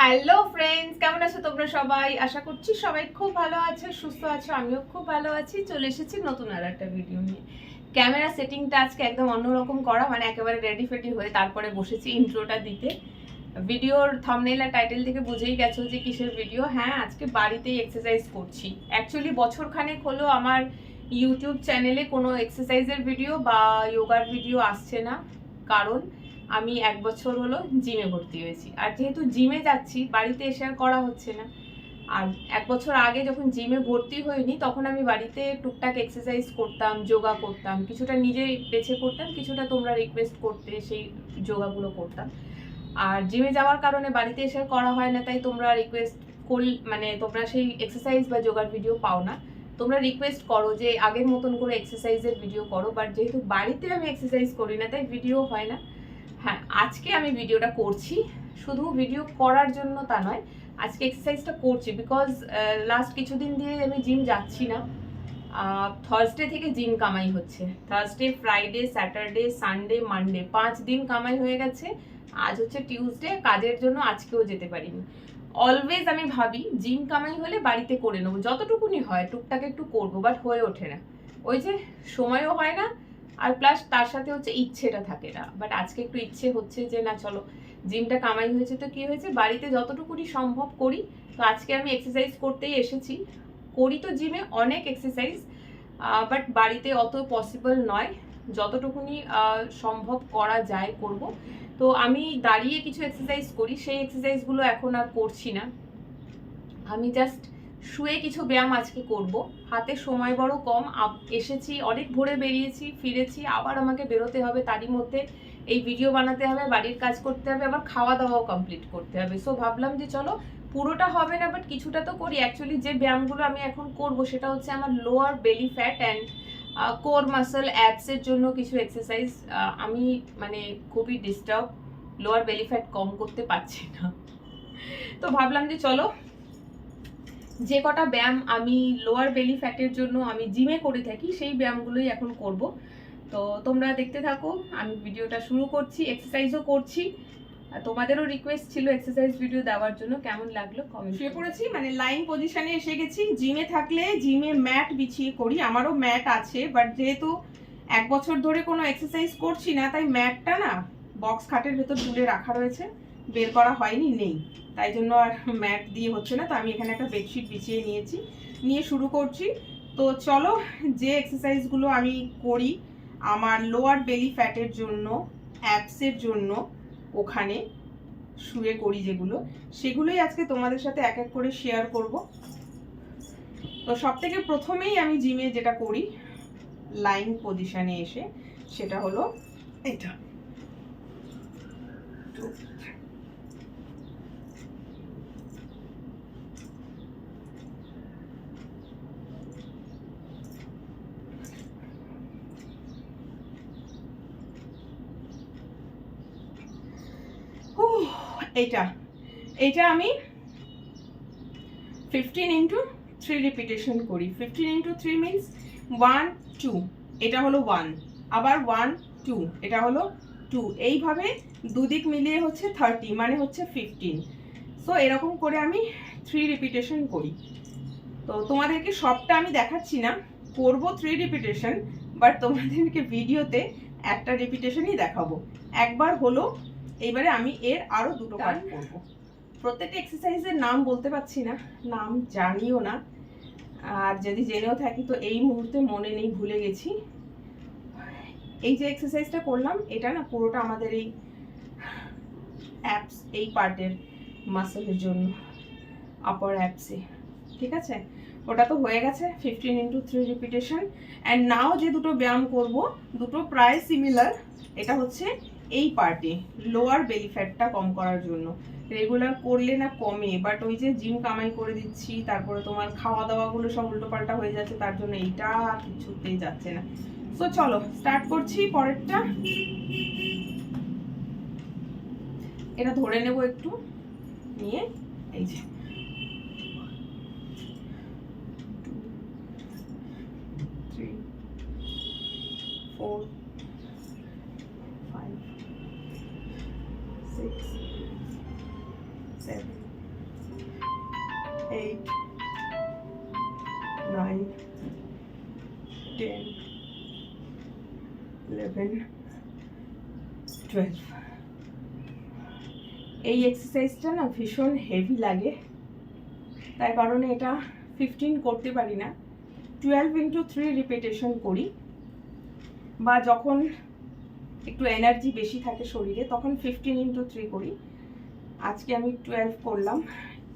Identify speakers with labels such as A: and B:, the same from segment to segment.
A: Hello friends, কেমন আছো তোমরা সবাই? আশা করছি সবাই খুব ভালো আছে, সুস্থ আছো, আমিও খুব ভালো আছি। চলে এসেছি নতুন আর একটা ভিডিও নিয়ে। ক্যামেরা সেটিংটা আজকে একদম অন্যরকম করা মানে একেবারে রেডি ফেডি হয়ে তারপরে বসেছি ইন্ট্রোটা দিতে। ভিডিওর থামনেল আর টাইটেল থেকে বুঝেই গেছো যে কিসের ভিডিও হ্যাঁ আজকে বাড়িতেই এক্সারসাইজ করছি। অ্যাকচুয়ালি বছরখানেক হলো আমার ইউটিউব চ্যানেলে কোনো এক্সারসাইজের ভিডিও বা যোগার ভিডিও আসছে না। কারণ আমি এক বছর হলো জিমে ভর্তি হয়েছি। আর যেহেতু জিমে যাচ্ছি, বাড়িতে এসে আর করা হচ্ছে না। আর এক বছর আগে যখন জিমে ভর্তি হইনি, তখন আমি বাড়িতে টুকটাক এক্সারসাইজ করতাম, যোগা করতাম, কিছুটা নিজে বেছে করতাম, কিছুটা তোমরা রিকোয়েস্ট করতে সেই যোগাগুলো করতাম। আর জিমে যাওয়ার কারণে বাড়িতে এসে করা হয় না, তাই তোমরা রিকোয়েস্ট করি মানে তোমরা সেই এক্সারসাইজ বা যোগার ভিডিও পাও না। তোমরা রিকোয়েস্ট করো যে আগের মতন করে এক্সারসাইজের ভিডিও করো বাট যেহেতু বাড়িতে আমি এক্সারসাইজ করি না, তাই ভিডিও হয় না। হ্যাঁ আজকে আমি ভিডিওটা করছি। শুধু ভিডিও করার জন্য তা নয়, আজকে এক্সারসাইজটা করছি বিকজ লাস্ট কিছুদিন দিয়ে আমি জিম যাচ্ছি না। থার্সডে থেকে জিম কামাই হচ্ছে। Thursday Friday Saturday Sunday Monday পাঁচ দিন কামাই হয়ে গেছে। আজ হচ্ছে টিউসডে কাজের জন্য আজকেও যেতে পারিনি। অলওয়েজ আমি ভাবি জিম কামাই হলে বাড়িতে করে নেব। যতটুকুনি হয়, টুকটাক একটু করব বাট হয়ে ওঠে না। ওই যে সময়ও হয় না আর প্লাস তার সাথে হচ্ছে ইচ্ছেটা থাকে না। বাট আজকে একটু ইচ্ছে হচ্ছে যে, না চলো জিমটা কামাই হয়েছে তো কি হয়েছে? বাড়িতে যতটুকুনি সম্ভব করি। তো আজকে আমি এক্সারসাইজ করতেই এসেছি। করি তো জিমে অনেক এক্সারসাইজ বাট বাড়িতে অত পসিবল নয়। যতটুকুনি সম্ভব করা যায় করব। তো আমি দাঁড়িয়ে কিছু এক্সারসাইজ করি। সেই এক্সারসাইজগুলো এখন আর করছি না। আমি জাস্ট শুয়ে কিছু ব্যায়াম আজকে করব। হাতে সময় বড় কম এসেছি, অনেক ভোরে বেরিয়েছি, ফিরেছি, আবার আমাকে বেরোতে হবে, তারই মধ্যে এই ভিডিও বানাতে হবে, বাড়ির কাজ করতে হবে, আবার খাওয়া দাওয়াও কমপ্লিট করতে হবে। সো ভাবলাম যে চলো, পুরোটা হবে না বাট কিছুটা তো করি। অ্যাকচুয়ালি যে ব্যায়ামগুলো আমি এখন করব, সেটা হচ্ছে আমার lower belly fat and core muscle অ্যাপসের জন্য কিছু এক্সারসাইজ আমি মানে খুবই ডিস্টার্ব লোয়ার বেলি ফ্যাট কম করতে পারছি না। তো ভাবলাম যে চলো যে কটা ব্যায়াম আমি লোয়ার বেলি ফ্যাটের জন্য আমি জিমে করে থাকি সেই ব্যায়ামগুলোই এখন করব। তো তোমরা দেখতে থাকো আমি ভিডিওটা শুরু করছি এক্সারসাইজও করছি। তোমাদেরও রিকোয়েস্ট ছিল এক্সারসাইজ ভিডিও দেওয়ার জন্য কেমন লাগল কমেন্ট
B: শুয়ে পড়েছি মানে লাইন পজিশনে এসে গেছি। জিমে থাকলে জিমে ম্যাট বিছিয়ে করি আমারও ম্যাট আছে বাট যেহেতু এক বছর ধরে কোনো এক্সারসাইজ করছি না তাই ম্যাটটা না বক্স খাটের ভেতর তুলে রাখা রয়েছে। বের করা হয়নি, নেই। তাই জন্য আর ম্যাট দিয়ে হচ্ছে না, তো আমি এখানে একটা বেডশিট বিছিয়ে নিয়েছি। নিয়ে শুরু করছি। তো চলো, যে এক্সারসাইজগুলো আমি করি, আমার লোয়ার বেলি ফ্যাটের জন্য অ্যাপসের জন্য, ওখানে শুয়ে করি যেগুলো, সেগুলোই আজকে তোমাদের সাথে এক এক করে শেয়ার করব। তো সব থেকে প্রথমেই আমি জিমে যেটা করি লাইন পজিশনে এসে, সেটা হলো এটা। এইটা এইটা আমি ফিফটিন ইন্টু থ্রি রিপিটেশন করি। Fifteen into three means one two এটা হলো ওয়ান আবার ওয়ান টু এটা হলো টু এইভাবে দুদিক মিলিয়ে হচ্ছে থার্টি মানে হচ্ছে ফিফটিন সো এরকম করে আমি থ্রি রিপিটেশন করি। তো তোমাদেরকে সবটা আমি দেখাচ্ছি না, করব থ্রি রিপিটেশন বাট তোমাদেরকে ভিডিওতে একটা রিপিটেশনই দেখাবো। একবার হলো এইবারে আমি এর আরও দুটো পার্ট করব। প্রত্যেকটা এক্সারসাইজের নাম বলতে পারছি না নাম জানিও না। আর যদি জেনেও থাকি তো এই মুহূর্তে মনে নেই ভুলে গেছি। এই যে এক্সারসাইজটা করলাম এটা না পুরোটা আমাদের এই অ্যাপস এই পার্টের মাসেলের জন্য আপার অ্যাপসে ঠিক আছে? ওটা তো হয়ে গেছে fifteen into three repetition and now যে দুটো ব্যায়াম করব দুটো প্রায় সিমিলার এটা হচ্ছে এই পার্টে লোয়ার বেলি ফ্যাটটা কম করার জন্য। রেগুলার করলে না কমে বাট ওই যে জিম কামাই করে দিচ্ছি, তারপরে তোমার খাওয়া দাওয়াগুলো সব উল্টোপাল্টা হয়ে যাচ্ছে, তার জন্য এইটা কিছুতেই যাচ্ছে না। সো চলো স্টার্ট করছি পরেরটা। এটা ধরে নেব একটু, নিয়ে, এই যে। Three six, seven,
A: eight, nine, ten, eleven, twelve. এই এক্সারসাইজটা না ভীষণ হেভি লাগে। তাই কারণে এটা ফিফটিন করতে পারি না। টুয়েলভ ইন্টু থ্রি রিপিটেশন করি। বা যখন একটু এনার্জি বেশি থাকে শরীরে, তখন ফিফটিন ইন্টু থ্রি করি। আজকে আমি টুয়েলভ করলাম।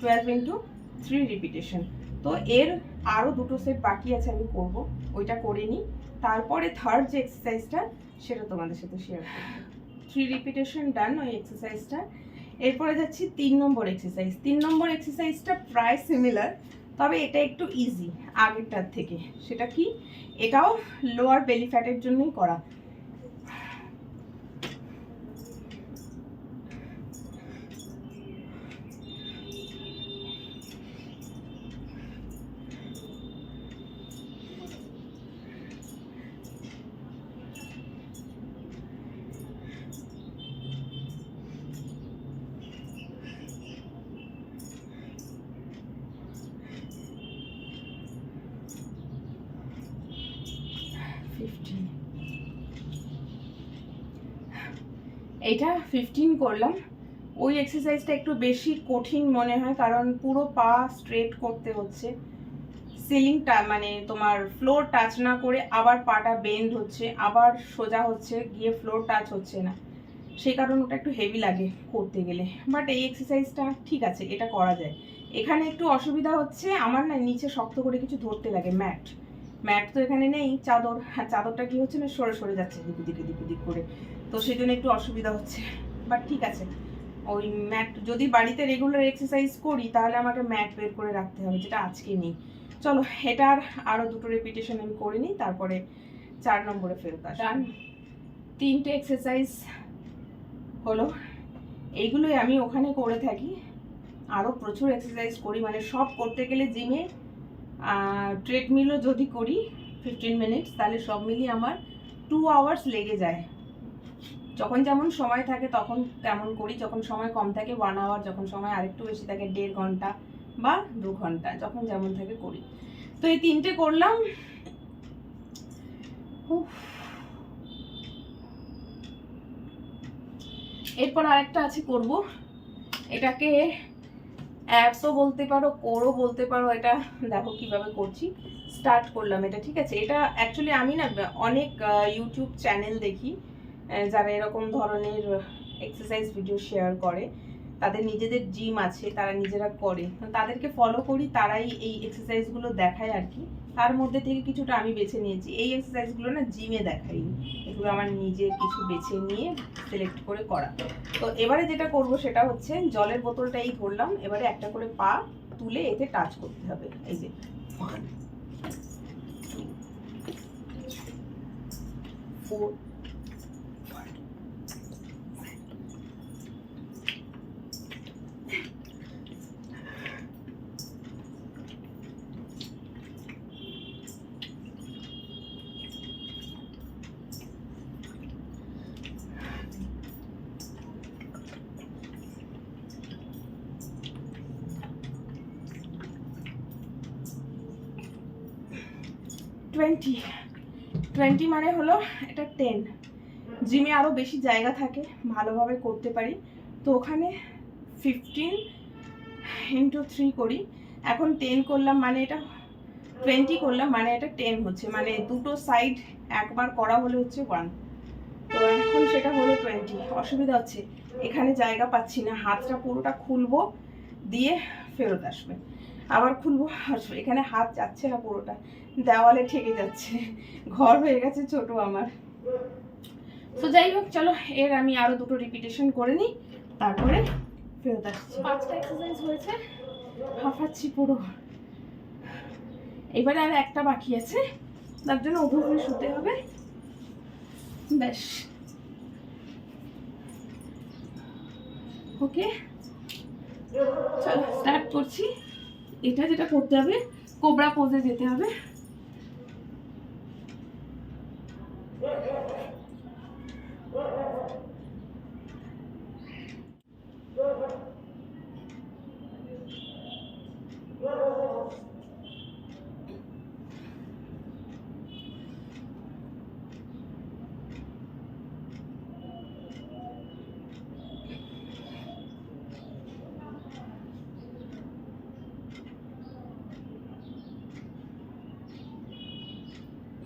A: টুয়েলভ ইন্টু থ্রি রিপিটেশন তো এর আরও দুটো সেট বাকি আছে আমি করব। ওইটা করে নিই। তারপরে থার্ড যে এক্সারসাইজটা সেটা তোমাদের সাথে শেয়ার করব। থ্রি রিপিটেশন ডান ওই এক্সারসাইজটা এরপরে যাচ্ছি তিন নম্বর এক্সারসাইজ তিন নম্বর এক্সারসাইজটা প্রায় সিমিলার তবে এটা একটু ইজি আগেরটার থেকে। সেটা কি? এটাও লোয়ার বেলি ফ্যাটের জন্যই করা। এইটা ফিফটিন করলাম। ওই এক্সারসাইজটা একটু বেশি কঠিন মনে হয়, কারণ পুরো পা স্ট্রেট করতে হচ্ছে। সিলিংটা মানে তোমার ফ্লোর টাচ না করে আবার পাটা বেন্ড হচ্ছে, আবার সোজা হচ্ছে, গিয়ে ফ্লোর টাচ হচ্ছে না। সেই কারণে ওটা একটু হেভি লাগে করতে গেলে। বাট এই এক্সারসাইজটা ঠিক আছে, এটা করা যায়। এখানে একটু অসুবিধা হচ্ছে, আমার না নিচে শক্ত করে কিছু ধরতে লাগে ম্যাট ম্যাট তো এখানে নেই, চাদর। আর চাদরটা কি হচ্ছে না, সরে সরে যাচ্ছে, দিক দিকে দিক দিক করে। তো সেই জন্য একটু অসুবিধা হচ্ছে। বাট ঠিক আছে। ওই ম্যাট যদি বাড়িতে রেগুলার এক্সারসাইজ করি, তাহলে আমাকে ম্যাট বের করে রাখতে হবে, যেটা আজকে নেই। চলো এটার আরও দুটো রেপিটেশন আমি করে নিই, তারপরে চার নম্বরে ফেরত আসলাম তিনটে এক্সারসাইজ হলো। এইগুলোই আমি ওখানে করে থাকি। আরও প্রচুর এক্সারসাইজ করি মানে সব করতে গেলে জিমে ট্রেডমিলও যদি করি ফিফটিন মিনিটস তাহলে সব মিলিয়ে আমার টু আওয়ার্স লেগে যায়। যখন যেমন সময় থাকে তখন তেমন করি, যখন সময় কম থাকে ওয়ান আওয়ার যখন সময় আরেকটু বেশি থাকে দেড় ঘণ্টা বা দু ঘণ্টা, যখন যেমন থাকে করি। তো এই তিনটে করলাম। এরপর আরেকটা আছে করব। এটাকে অ্যাপসও বলতে পারো কোরও বলতে পারো, এটা দেখো কীভাবে করছি। স্টার্ট করলাম এটা, ঠিক আছে? এটা অ্যাকচুয়ালি আমি না, অনেক ইউটিউব চ্যানেল দেখি। যারা এরকম ধরনের এক্সারসাইজ ভিডিও শেয়ার করে তাদের নিজেদের জিম আছে তারা নিজেরা করে। তাদেরকে ফলো করি তারাই এই এক্সারসাইজগুলো দেখায় আর কি। তার মধ্যে থেকে কিছুটা আমি বেছে নিয়েছি। এই এক্সারসাইজগুলো না জিমে দেখাইনি এগুলো আমার নিজে কিছু বেছে নিয়ে সিলেক্ট করে করা। তো এবারে যেটা করব সেটা হচ্ছে জলের বোতলটা এই ধরলাম। এবারে একটা করে পা তুলে এতে টাচ করতে হবে। এই যে। ফোর টোয়েন্টি টোয়েন্টি মানে হলো এটা টেন জিমে আরও বেশি জায়গা থাকে, ভালোভাবে করতে পারি। তো ওখানে ফিফটিন ইন্টু থ্রি করি। এখন টেন করলাম মানে এটা টোয়েন্টি করলাম মানে এটা টেন হচ্ছে। মানে দুটো সাইড একবার করা হলে হচ্ছে ওয়ান তো এখন সেটা হলো টোয়েন্টি অসুবিধা হচ্ছে। এখানে জায়গা পাচ্ছি না। হাতটা পুরোটা খুলবো, দিয়ে ফেরত আসবে। আবার খুলবো আসবে এখানে হাত যাচ্ছে না পুরোটা। দেওয়ালে ঠেকে যাচ্ছে। ঘর হয়ে গেছে ছোট আমার। তো যাই হোক চলো এর আমি আরও দুটো রিপিটেশন করে নিই তারপরে ফেরত আসছি। পাঁচটা এক্সারসাইজ হয়েছে। হাঁফাচ্ছি পুরো। এবারে আর একটা বাকি আছে তার জন্য উঠে শুতে হবে। ব্যাস। ওকে চলো স্টার্ট করছি। এটা যেটা করতে হবে কোবরা পোজে যেতে হবে। Yeah.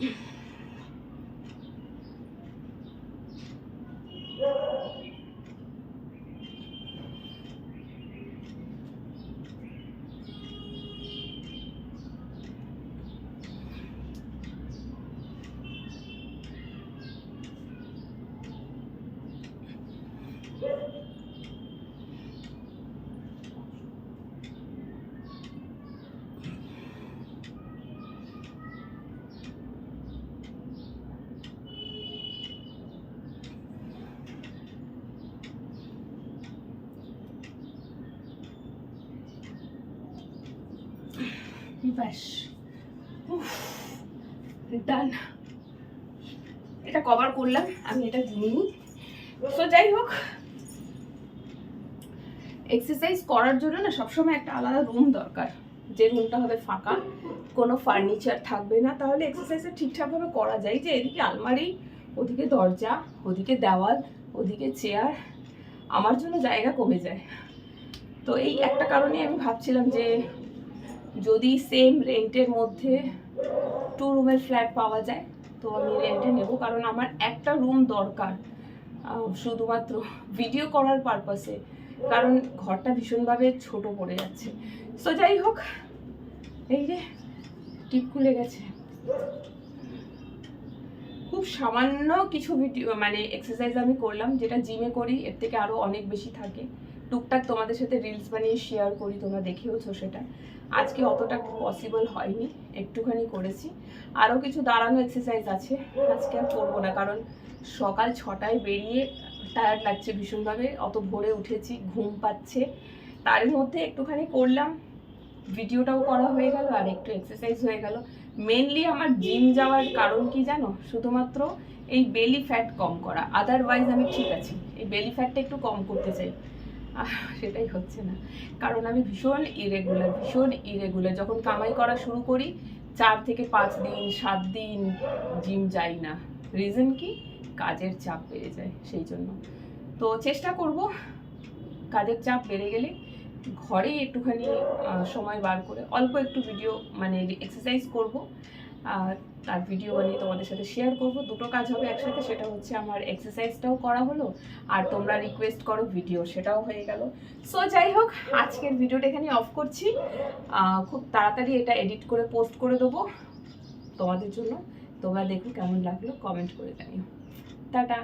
A: ব্যাস। ডান এটা কভার করলাম, আমি এটা নিই তো যাই হোক এক্সারসাইজ করার জন্য না সবসময় একটা আলাদা রুম দরকার। যে রুমটা হবে ফাঁকা, কোনো ফার্নিচার থাকবে না। তাহলে এক্সারসাইজটা ঠিকঠাকভাবে করা যায় যে এদিকে আলমারি, ওদিকে দরজা, ওদিকে দেওয়াল, ওদিকে চেয়ার আমার জন্য জায়গা কমে যায়। তো এই একটা কারণে আমি ভাবছিলাম যে যদি সেম রেন্টের মধ্যে টু রুমের ফ্ল্যাট পাওয়া যায়, তো আমি রেন্টে নেব। কারণ আমার একটা রুম দরকার শুধুমাত্র ভিডিও করার পারপাসে কারণ ঘরটা ভীষণভাবে ছোট পড়ে যাচ্ছে। সো যাই হোক, এই যে টিপ খুলে গেছে। খুব সামান্য কিছু ভিডিও মানে এক্সারসাইজ আমি করলাম, যেটা জিমে করি, এর থেকে আরও অনেক বেশি থাকে। টুকটাক তোমাদের সাথে রিলস বানিয়ে শেয়ার করি, তোমরা দেখেওছো সেটা। আজকে অতটা পসিবল হয়নি, একটুখানি করেছি। আরও কিছু দাঁড়ানো এক্সারসাইজ আছে, আজকে আর করব না, কারণ সকাল ছটায় বেরিয়ে টায়ার্ড লাগছে ভীষণভাবে, অত ভোরে উঠেছি, ঘুম পাচ্ছে। তার মধ্যে একটুখানি করলাম, ভিডিওটাও করা হয়ে গেল আর একটু এক্সারসাইজ হয়ে গেল। মেনলি আমার জিম যাওয়ার কারণ কি জানো? শুধুমাত্র এই বেলি ফ্যাট কম করা আদারওয়াইজ আমি ঠিক আছি। এই বেলি ফ্যাটটা একটু কম করতে চাই। সেটাই হচ্ছে না। কারণ আমি ভীষণ ইরেগুলার ভীষণ ইরেগুলার যখন কামাই করা শুরু করি, চার থেকে পাঁচ দিন, সাত দিন জিম যাই না। রিজন কি? কাজের চাপ বেড়ে যায় সেই জন্য। তো চেষ্টা করব কাজের চাপ বেড়ে গেলে ঘরেই একটুখানি সময় বার করে অল্প একটু ভিডিও মানে এক্সারসাইজ করব। আর তার ভিডিও বানিয়ে তোমাদের সাথে শেয়ার করব। দুটো কাজ হবে একসাথে, সেটা হচ্ছে আমার এক্সারসাইজটাও করা হলো, আর তোমরা রিকোয়েস্ট করো ভিডিও সেটাও হয়ে গেল। সো যাই হোক, আজকের ভিডিওটা এখানে অফ করছি। খুব তাড়াতাড়ি এটা এডিট করে পোস্ট করে দেবো তোমাদের জন্য। তোমরা দেখো কেমন লাগল কমেন্ট করে জানিও। টাটা!